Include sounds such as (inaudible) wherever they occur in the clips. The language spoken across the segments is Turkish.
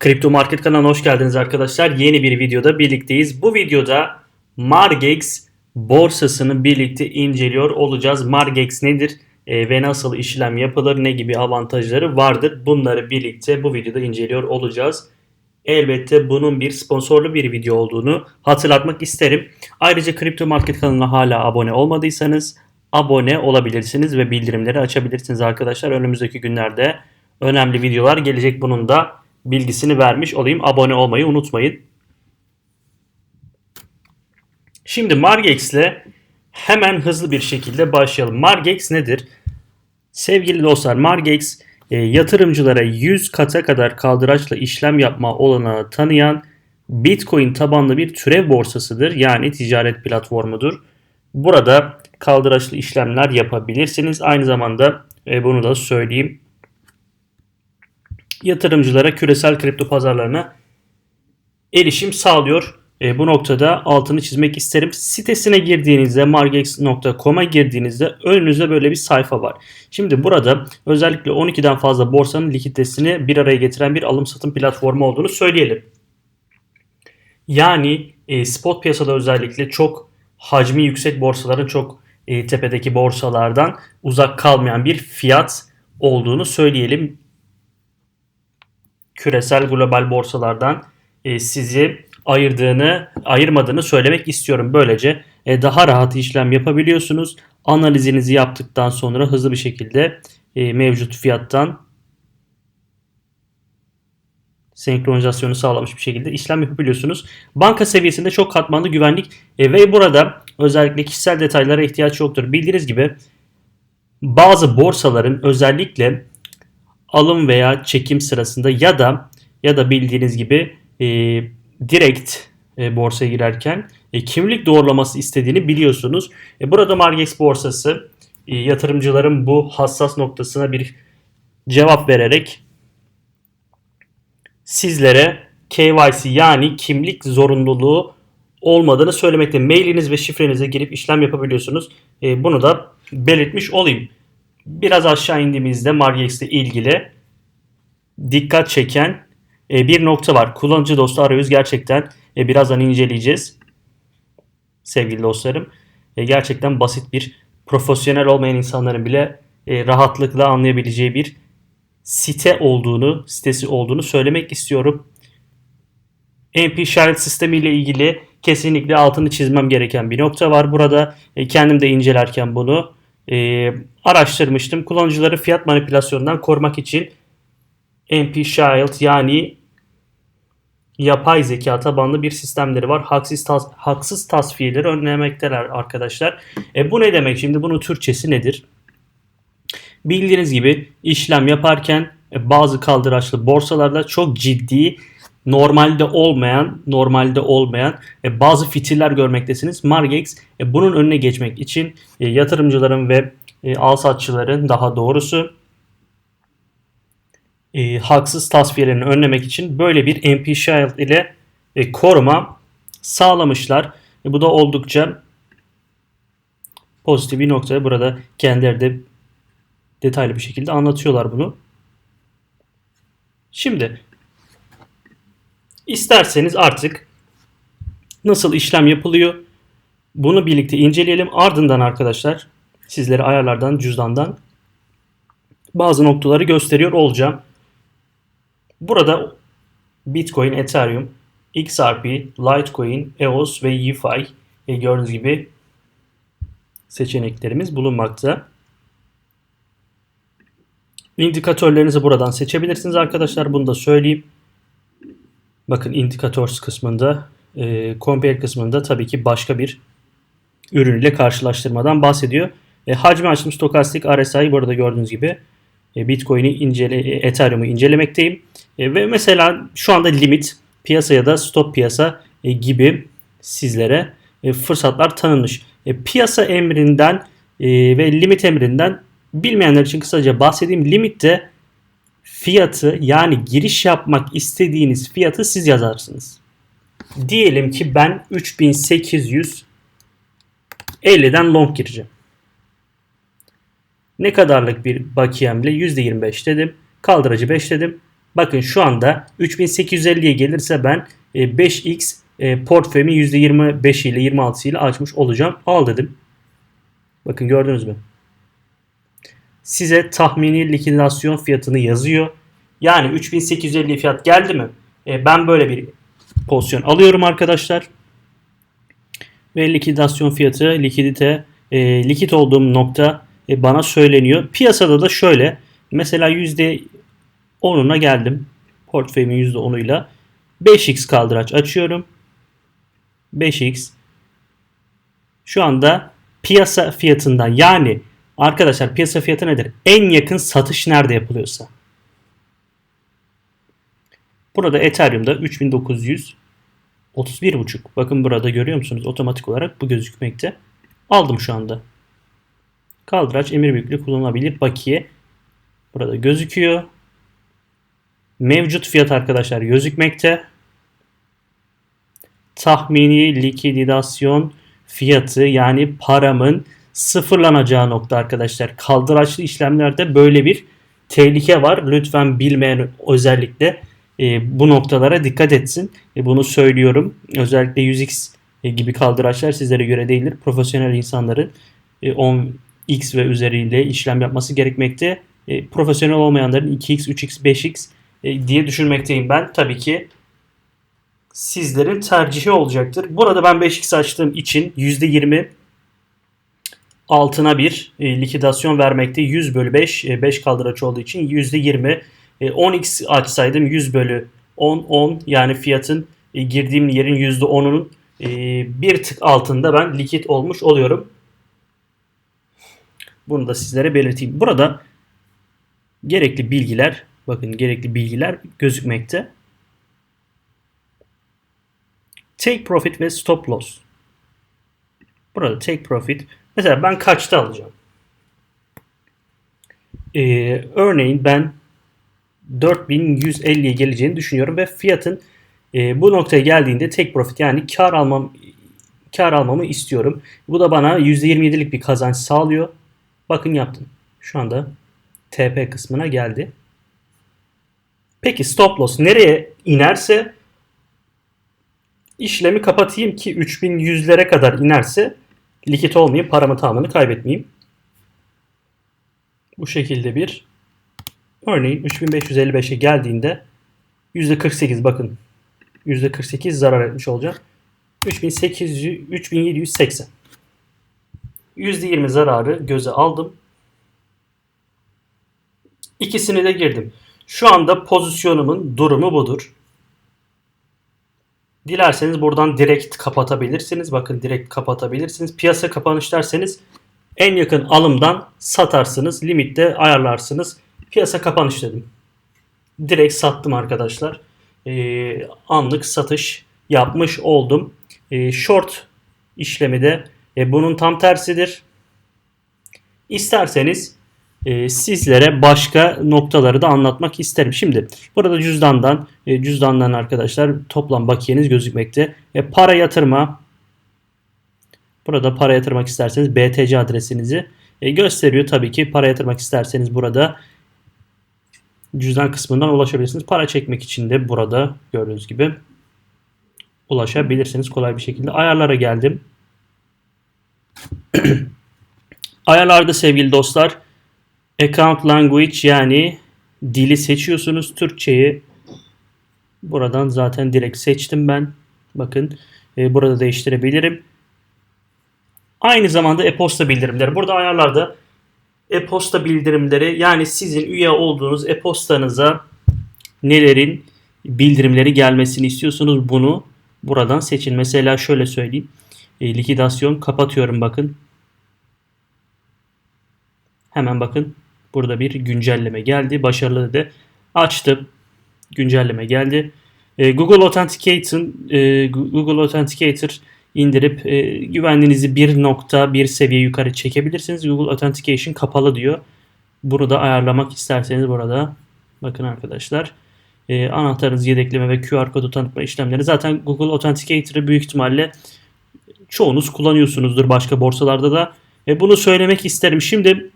Kripto Market kanalına hoş geldiniz arkadaşlar. Yeni bir videoda birlikteyiz. Bu videoda Margex borsasını birlikte inceliyor olacağız. Margex nedir e, ve nasıl işlem yapılır, ne gibi avantajları vardır? Bunları birlikte bu videoda inceliyor olacağız. Elbette bunun bir sponsorlu bir video olduğunu hatırlatmak isterim. Ayrıca Kripto Market kanalına hala abone olmadıysanız abone olabilirsiniz ve bildirimleri açabilirsiniz arkadaşlar. Önümüzdeki günlerde önemli videolar gelecek bunun da bilgisini vermiş olayım. Abone olmayı unutmayın. Şimdi Margex ile hemen hızlı bir şekilde başlayalım. Margex nedir? Sevgili dostlar Margex e, yatırımcılara 100 kata kadar kaldıraçla işlem yapma olanağı tanıyan Bitcoin tabanlı bir türev borsasıdır. Yani ticaret platformudur. Burada kaldıraçlı işlemler yapabilirsiniz. Aynı zamanda e, bunu da söyleyeyim yatırımcılara küresel kripto pazarlarına erişim sağlıyor. E, bu noktada altını çizmek isterim. Sitesine girdiğinizde margex.com'a girdiğinizde önünüzde böyle bir sayfa var. Şimdi burada özellikle 12'den fazla borsanın likiditesini bir araya getiren bir alım satım platformu olduğunu söyleyelim. Yani e, spot piyasada özellikle çok hacmi yüksek borsaların çok e, tepedeki borsalardan uzak kalmayan bir fiyat olduğunu söyleyelim küresel global borsalardan e, sizi ayırdığını, ayırmadığını söylemek istiyorum. Böylece e, daha rahat işlem yapabiliyorsunuz. Analizinizi yaptıktan sonra hızlı bir şekilde e, mevcut fiyattan senkronizasyonu sağlamış bir şekilde işlem yapabiliyorsunuz. Banka seviyesinde çok katmanlı güvenlik e, ve burada özellikle kişisel detaylara ihtiyaç yoktur. Bildiğiniz gibi bazı borsaların özellikle alım veya çekim sırasında ya da ya da bildiğiniz gibi e, direkt e, borsaya girerken e, kimlik doğrulaması istediğini biliyorsunuz. E, burada Margex borsası e, yatırımcıların bu hassas noktasına bir cevap vererek sizlere KYC yani kimlik zorunluluğu olmadığını söylemekte. Mailiniz ve şifrenize girip işlem yapabiliyorsunuz. E, bunu da belirtmiş olayım. Biraz aşağı indiğimizde Margex ile ilgili dikkat çeken e, bir nokta var. Kullanıcı dostu arayüz gerçekten e, birazdan inceleyeceğiz. Sevgili dostlarım. E, gerçekten basit bir profesyonel olmayan insanların bile rahatlıkla anlayabileceği bir site olduğunu, sitesi olduğunu söylemek istiyorum. MP Shard sistemi ile ilgili kesinlikle altını çizmem gereken bir nokta var. Burada kendim de incelerken bunu e, araştırmıştım. Kullanıcıları fiyat manipülasyonundan korumak için MP Shield yani yapay zeka tabanlı bir sistemleri var. Haksız, tas haksız tasfiyeleri önlemekteler arkadaşlar. E bu ne demek şimdi? Bunun Türkçesi nedir? Bildiğiniz gibi işlem yaparken e, bazı kaldıraçlı borsalarda çok ciddi normalde olmayan normalde olmayan e, bazı fitiller görmektesiniz. Margex e, bunun önüne geçmek için e, yatırımcıların ve e, al satçıların daha doğrusu e, haksız tasfiyelerini önlemek için böyle bir MP Shield ile e, koruma sağlamışlar. E, bu da oldukça pozitif bir nokta. Burada kendileri de detaylı bir şekilde anlatıyorlar bunu. Şimdi isterseniz artık nasıl işlem yapılıyor bunu birlikte inceleyelim. Ardından arkadaşlar sizlere ayarlardan, cüzdandan bazı noktaları gösteriyor olacağım. Burada Bitcoin, Ethereum, XRP, Litecoin, EOS ve YeFi e, gördüğünüz gibi seçeneklerimiz bulunmakta. İndikatörlerinizi buradan seçebilirsiniz arkadaşlar. Bunu da söyleyeyim. Bakın indicators kısmında, e, compare kısmında tabii ki başka bir ürün ile karşılaştırmadan bahsediyor. E, hacmi açtım stokastik RSI burada gördüğünüz gibi e, Bitcoin'i incele, e, Ethereum'u incelemekteyim. E, ve mesela şu anda limit piyasa ya da stop piyasa e, gibi sizlere e, fırsatlar tanınmış. E, piyasa emrinden e, ve limit emrinden bilmeyenler için kısaca bahsedeyim. Limitte fiyatı yani giriş yapmak istediğiniz fiyatı siz yazarsınız. Diyelim ki ben 3850'den long gireceğim. Ne kadarlık bir bakiyemle %25 dedim. Kaldırıcı 5 dedim. Bakın şu anda 3850'ye gelirse ben e, 5x e, portföyümü %25 ile 26 ile açmış olacağım. Al dedim. Bakın gördünüz mü? Size tahmini likidasyon fiyatını yazıyor. Yani 3850 fiyat geldi mi? E, ben böyle bir pozisyon alıyorum arkadaşlar. Ve likidasyon fiyatı, likidite, e, likit olduğum nokta e, bana söyleniyor. Piyasada da şöyle. Mesela %10'una geldim. Portföyümün %10'uyla. 5x kaldıraç açıyorum. 5x. Şu anda piyasa fiyatından yani arkadaşlar piyasa fiyatı nedir? En yakın satış nerede yapılıyorsa. Burada Ethereum'da 3900 31.5. Bakın burada görüyor musunuz? Otomatik olarak bu gözükmekte. Aldım şu anda. Kaldıraç emir büyüklüğü kullanılabilir. Bakiye. Burada gözüküyor. Mevcut fiyat arkadaşlar gözükmekte. Tahmini likidasyon fiyatı yani paramın sıfırlanacağı nokta arkadaşlar. Kaldıraçlı işlemlerde böyle bir tehlike var. Lütfen bilmeyen özellikle e, bu noktalara dikkat etsin. E, bunu söylüyorum. Özellikle 100x e, gibi kaldıraçlar sizlere göre değildir. Profesyonel insanların e, 10x ve üzeriyle işlem yapması gerekmekte. E, profesyonel olmayanların 2x, 3x, 5x e, diye düşünmekteyim ben. Tabii ki sizlerin tercihi olacaktır. Burada ben 5x açtığım için %20 altına bir e, likidasyon vermekte. 100 bölü 5, e, 5 kaldıraç olduğu için %20 e, 10x açsaydım 100 bölü 10, 10 yani fiyatın e, girdiğim yerin %10'unun e, bir tık altında ben likit olmuş oluyorum. Bunu da sizlere belirteyim. Burada gerekli bilgiler, bakın gerekli bilgiler gözükmekte. Take profit ve stop loss. Burada take profit. Mesela ben kaçta alacağım? Ee, örneğin ben 4150'ye geleceğini düşünüyorum ve fiyatın e, bu noktaya geldiğinde take profit yani kar almam kar almamı istiyorum. Bu da bana %27'lik bir kazanç sağlıyor. Bakın yaptım. Şu anda TP kısmına geldi. Peki stop loss nereye inerse işlemi kapatayım ki 3100'lere kadar inerse likit olmayayım, paramı tamamını kaybetmeyeyim. Bu şekilde bir örneğin 3555'e geldiğinde %48 bakın %48 zarar etmiş olacağım. 3800 3780 %20 zararı göze aldım. İkisini de girdim. Şu anda pozisyonumun durumu budur. Dilerseniz buradan direkt kapatabilirsiniz. Bakın direkt kapatabilirsiniz. Piyasa kapanış derseniz en yakın alımdan satarsınız. Limitte ayarlarsınız. Piyasa kapanış dedim. Direkt sattım arkadaşlar. Ee, anlık satış yapmış oldum. Ee, short işlemi de e, bunun tam tersidir. İsterseniz e, sizlere başka noktaları da anlatmak isterim. Şimdi burada cüzdandan e, cüzdandan arkadaşlar toplam bakiyeniz gözükmekte. E, para yatırma burada para yatırmak isterseniz BTC adresinizi e, gösteriyor. Tabii ki para yatırmak isterseniz burada cüzdan kısmından ulaşabilirsiniz. Para çekmek için de burada gördüğünüz gibi ulaşabilirsiniz kolay bir şekilde. Ayarlara geldim. (clears throat) Ayarlarda sevgili dostlar Account Language yani dili seçiyorsunuz. Türkçeyi buradan zaten direkt seçtim ben. Bakın e, burada değiştirebilirim. Aynı zamanda e-posta bildirimleri. Burada ayarlarda e-posta bildirimleri yani sizin üye olduğunuz e-postanıza nelerin bildirimleri gelmesini istiyorsunuz bunu buradan seçin. Mesela şöyle söyleyeyim. E, likidasyon kapatıyorum bakın. Hemen bakın burada bir güncelleme geldi. Başarılı dedi. Açtım. Güncelleme geldi. E, Google Authenticator'ın e, Google Authenticator indirip e, güvenliğinizi bir nokta bir seviye yukarı çekebilirsiniz. Google Authentication kapalı diyor. Bunu da ayarlamak isterseniz burada bakın arkadaşlar e, anahtarınızı yedekleme ve QR kodu tanıtma işlemleri zaten Google Authenticator'ı büyük ihtimalle çoğunuz kullanıyorsunuzdur başka borsalarda da. Bunu söylemek isterim. Şimdi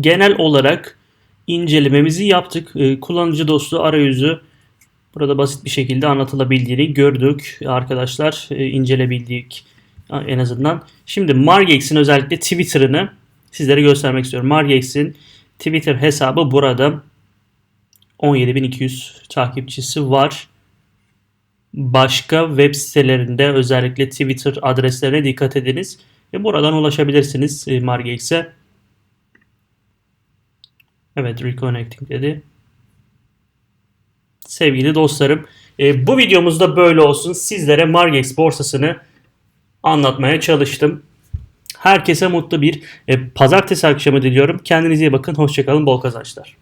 genel olarak incelememizi yaptık. E, kullanıcı dostu arayüzü burada basit bir şekilde anlatılabildiğini gördük arkadaşlar. E, incelebildik en azından. Şimdi Margex'in özellikle Twitter'ını sizlere göstermek istiyorum. Margex'in Twitter hesabı burada. 17.200 takipçisi var. Başka web sitelerinde özellikle Twitter adreslerine dikkat ediniz. Ve buradan ulaşabilirsiniz e, Margex'e. Evet reconnecting dedi. Sevgili dostlarım e, bu videomuzda böyle olsun. Sizlere Margex borsasını anlatmaya çalıştım. Herkese mutlu bir e, pazartesi akşamı diliyorum. Kendinize iyi bakın. Hoşçakalın. Bol kazançlar.